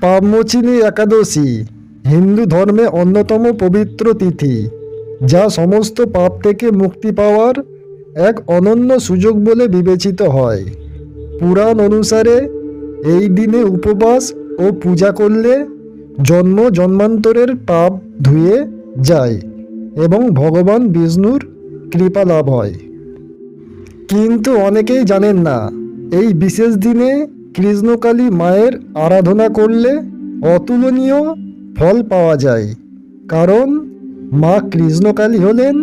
পাবমোচিনী একাদশী, হিন্দু ধর্মে অন্যতম পবিত্র তিথি, যা সমস্ত পাপ থেকে মুক্তি পাওয়ার এক অনন্য সুযোগ বলে বিবেচিত হয়। পুরাণ অনুসারে এই দিনে উপবাস ও পূজা করলে জন্ম জন্মান্তরের পাপ ধুয়ে যায় এবং ভগবান বিষ্ণুর কৃপা লাভ হয়। কিন্তু অনেকেই জানেন না, এই বিশেষ দিনে কৃষ্ণকালী মায়ের আরাধনা করলে অতুলনীয় ফল পাওয়া যায়। কারণ মা কৃষ্ণকালী হলেন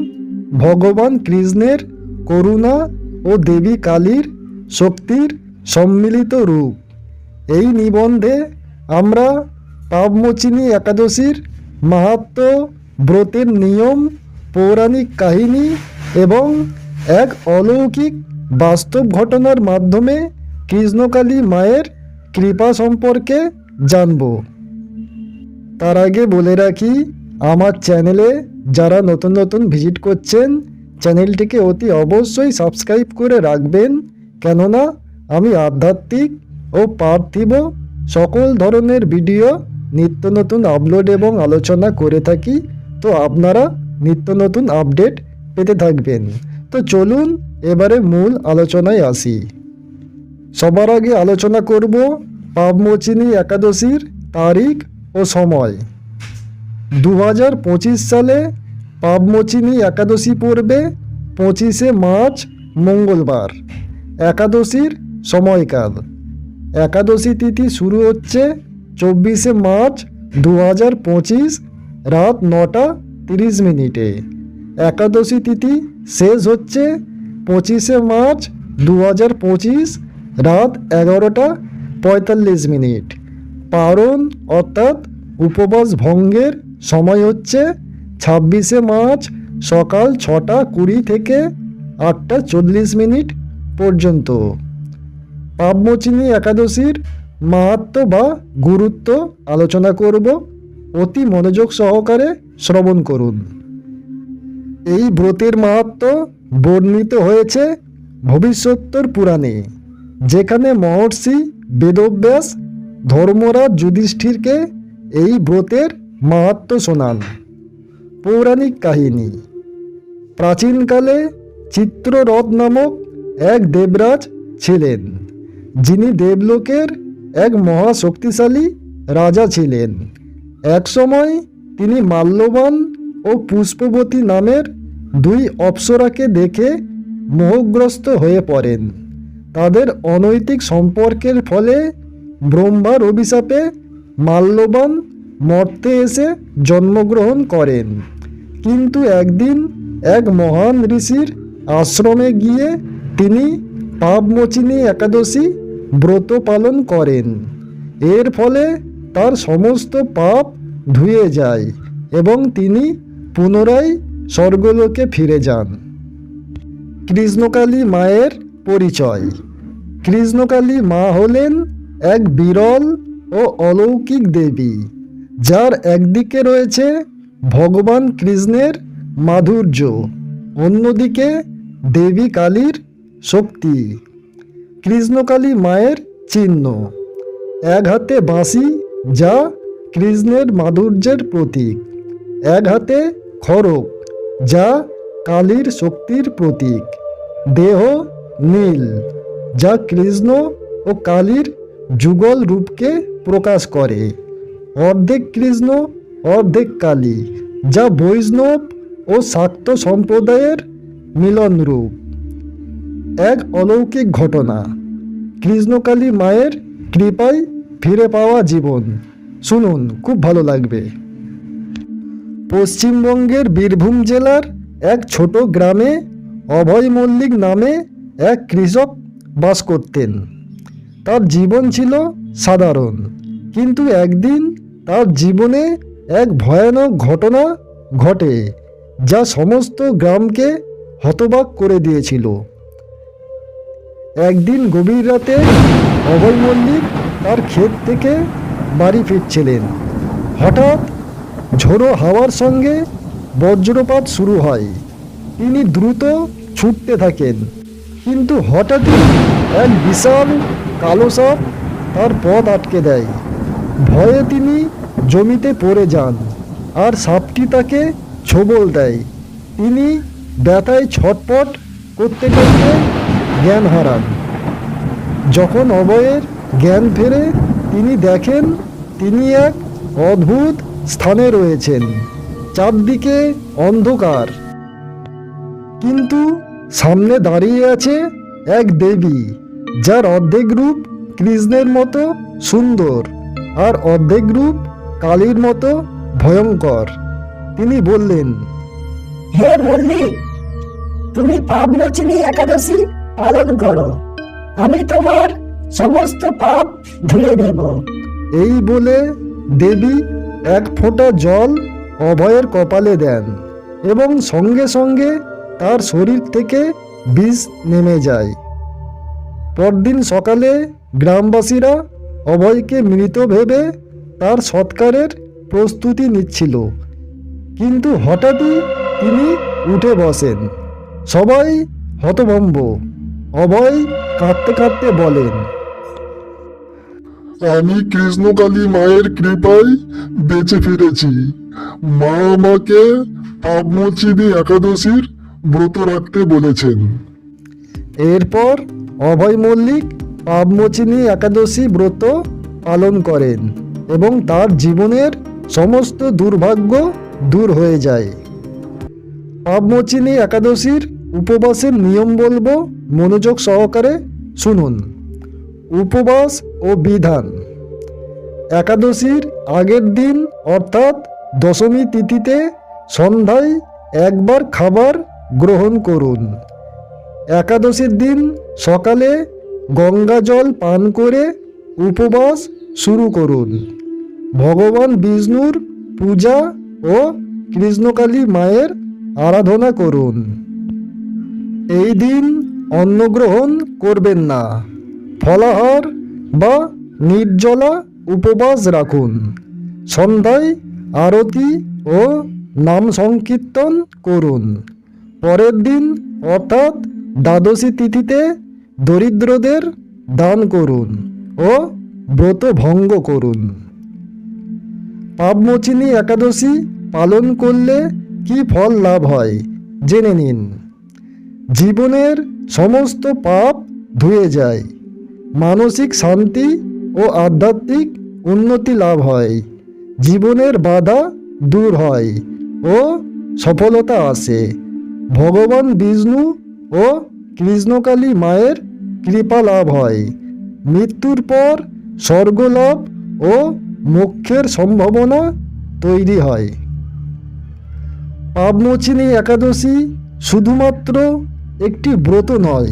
ভগবান কৃষ্ণের করুণা ও দেবী কালীর শক্তির সম্মিলিত রূপ। এই নিবন্ধে আমরা পাবমোচিনী একাদশীর মাহাত্ম ব্রতের নিয়ম, পৌরাণিক কাহিনী এবং এক অলৌকিক বাস্তব ঘটনার মাধ্যমে কৃষ্ণকালী মায়ের কৃপা সম্পর্কে জানব। তার আগে বলে রাখি, আমার চ্যানেলে যারা নতুন নতুন ভিজিট করছেন, চ্যানেলটিকে অতি অবশ্যই সাবস্ক্রাইব করে রাখবেন। কেননা, আমি আধ্যাত্মিক ও পার্থিব সকল ধরনের ভিডিও নিত্য নতুন আপলোড এবং আলোচনা করে থাকি। তো আপনারা নিত্য নতুন আপডেট পেতে থাকবেন। তো চলুন, এবারে মূল আলোচনায় আসি। সবার আগে আলোচনা করব পাবমোচিনী একাদশীর তারিখ ও সময়। দু হাজার পঁচিশ সালে পাবমোচিনী একাদশী পড়বে পঁচিশে মার্চ, মঙ্গলবার। একাদশীর সময়কাল। একাদশী তিথি শুরু হচ্ছে চব্বিশে মার্চ দু হাজার পঁচিশ, রাত নটা তিরিশ মিনিটে। একাদশী তিথি শেষ হচ্ছে পঁচিশে মার্চ দু হাজার পঁচিশ রাত এগারোটা পঁয়তাল্লিশ মিনিট। পারণ অর্থাৎ উপবাস ভঙ্গের সময় হচ্ছে ছাব্বিশে মার্চ সকাল ছটা কুড়ি থেকে আটটা চল্লিশ মিনিট পর্যন্ত। পাবমোচিনী একাদশীর মাহাত্ম বা গুরুত্ব আলোচনা করব। অতি মনোযোগ সহকারে শ্রবণ করুন। এই ব্রতের মাহাত্ম বর্ণিত হয়েছে ভবিষ্যত্তর পুরাণে। যেখানে মহর্ষি বেদব্যাস ধর্মরাজ যুধিষ্ঠিরকে এই ব্রতের মাহাত্ম শোনান। পৌরাণিক কাহিনী। প্রাচীনকালে চিত্ররথ নামক এক দেবরাজ ছিলেন, যিনি দেবলোকের এক মহাশক্তিশালী রাজা ছিলেন। একসময় তিনি মাল্যবান ও পুষ্পবতী নামের দুই অপ্সরাকে দেখে মোহগ্রস্ত হয়ে পড়েন। অনৈতিক সম্পর্কের ফলে ব্রহ্মার অভিশাপে মাল্যবান মর্তে এসে জন্মগ্রহণ করেন। কিন্তু একদিন এক মহান ঋষির আশ্রমে গিয়ে তিনি পাপমোচিনী একাদশী ব্রত পালন করেন। এর ফলে তার সমস্ত পাপ ধুয়ে যায় এবং তিনি পুনরায় স্বর্গলোকে ফিরে যান। কৃষ্ণকালী মায়ের পরিচয়। কৃষ্ণকালী মা হলেন এক বিরল ও অলৌকিক দেবী, যার একদিকে রয়েছে ভগবান কৃষ্ণের মাধুর্য, অন্যদিকে দেবী কালীর শক্তি। কৃষ্ণকালী মায়ের চিহ্ন, এক হাতে বাঁশি যা কৃষ্ণের মাধুর্যের প্রতীক, এক হাতে খড়গ যা কালীর শক্তির প্রতীক। দেহ নীল, যা কৃষ্ণ ও কালীর যুগল রূপকে প্রকাশ করে। অর্ধেক কৃষ্ণ, অর্ধেক কালী, যা বৈষ্ণব ও শাক্ত সম্প্রদায়ের মিলন রূপ। এক অলৌকিক ঘটনা কৃষ্ণকালী মায়ের কৃপায় ফিরে পাওয়া জীবন। শুনুন, খুব ভালো লাগবে। পশ্চিমবঙ্গের বীরভূম জেলার এক ছোট গ্রামে অভয় মল্লিক নামে এক কৃষক বাস করতেন। তার জীবন ছিল সাধারণ। কিন্তু একদিন তার জীবনে এক ভয়ানক ঘটনা ঘটে, যা সমস্ত গ্রামকে হতবাক করে দিয়েছিল। একদিন গভীর রাতে অভয় মল্লিক তার ক্ষেত থেকে বাড়ি ফিরছিলেন। হঠাৎ ঝোড়ো হাওয়ার সঙ্গে বজ্রপাত শুরু হয়। তিনি দ্রুত ছুটতে থাকেন। কিন্তু হঠাৎই এক বিশাল কালো সাপ তার পথ আটকে দেয়। ভয়ে তিনি জমিতে পড়ে যান আর সাপটি তাকে ছোবল দেয়। তিনি ব্যথায় ছটপট করতে করতে জ্ঞান হারান। যখন অভয়ের জ্ঞান ফেরে তিনি দেখেন তিনি এক অদ্ভুত স্থানে রয়েছেন, চারদিকে অন্ধকার। কিন্তু সামনে দাঁড়িয়ে আছে এক দেবী যার অর্ধেক রূপ কৃষ্ণের মতো সুন্দর আর অর্ধেক রূপ কালীর মতো ভয়ঙ্কর। তিনি বললেন হে মুরলি তুমি পাবলোচনী একাদশী পালন করো। আমি তোমার সমস্ত পাপ ধুয়ে দেব। এই বলে দেবী এক ফোঁটা জল অভয়ের কপালে দেন এবং সঙ্গে সঙ্গে তার শরীর থেকে বিষ নেমে যায়। পরদিন সকালে গ্রামবাসীরা অভয়কে মৃত ভেবে তার সৎকারের প্রস্তুতি নিচ্ছিল। কিন্তু হঠাৎই তিনি উঠে বসেন। সবাই হতভম্ব। অভয় কাঁদতে কাঁদতে বলেন, আমি কৃষ্ণকালী মায়ের কৃপায় বেঁচে ফিরেছি। মা আমাকে পাপমোচিনী একাদশীর ব্রত রাখতে বলেছেন। এরপর অভয় মল্লিক পাবমোচিনী একাদশী ব্রত পালন করেন এবং তার জীবনের সমস্ত দুর্ভাগ্য দূর হয়ে যায়। পাবমোচিনী একাদশীর উপবাসের নিয়ম বলব, মনোযোগ সহকারে শুনুন। উপবাস ও বিধান। একাদশীর আগের দিন অর্থাৎ দশমী তিথিতে সন্ধ্যায় একবার খাবার গ্রহণ করুন। একাদশীর দিন সকালে গঙ্গা জল পান করে উপবাস শুরু করুন। ভগবান বিষ্ণুর পূজা ও কৃষ্ণকালী মায়ের আরাধনা করুন। এই দিন অন্নগ্রহণ করবেন না। ফলাহার বা নির্জলা উপবাস রাখুন। সন্ধ্যায় আরতি ও নাম সংকীর্তন করুন। পরের দিন অর্থাৎ দ্বাদশী তিথিতে দরিদ্রদের দান করুন ও ব্রত ভঙ্গ করুন। পাপমোচিনী একাদশী পালন করলে কি ফল লাভ হয় জেনে নিন। জীবনের সমস্ত পাপ ধুয়ে যায়, মানসিক শান্তি ও আধ্যাত্মিক উন্নতি লাভ হয়, জীবনের বাধা দূর হয় ও সফলতা আসে। ভগবান বিষ্ণু ও কৃষ্ণকালী মায়ের কৃপা লাভ হয়। মৃত্যুর পর স্বর্গলাভ ও মোক্ষের সম্ভাবনা তৈরি হয়। পাবমোচিনী একাদশী শুধুমাত্র একটি ব্রত নয়,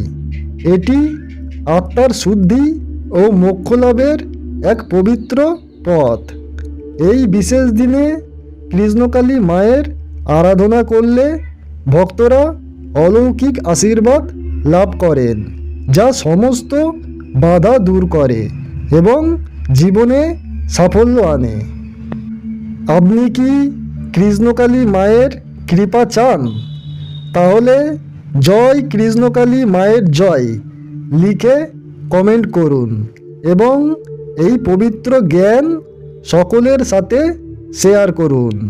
এটি আত্মার শুদ্ধি ও মোক্ষ লাভের এক পবিত্র পথ। এই বিশেষ দিনে কৃষ্ণকালী মায়ের আরাধনা করলে ভক্তরা অলৌকিক আশীর্বাদ লাভ করেন, যা সমস্ত বাধা দূর করে এবং জীবনে সাফল্য আনে। আপনি কি কৃষ্ণকালী মায়ের কৃপা চান? তাহলে জয় কৃষ্ণকালী মায়ের জয় লিখে কমেন্ট করুন এবং এই পবিত্র জ্ঞান সকলের সাথে শেয়ার করুন।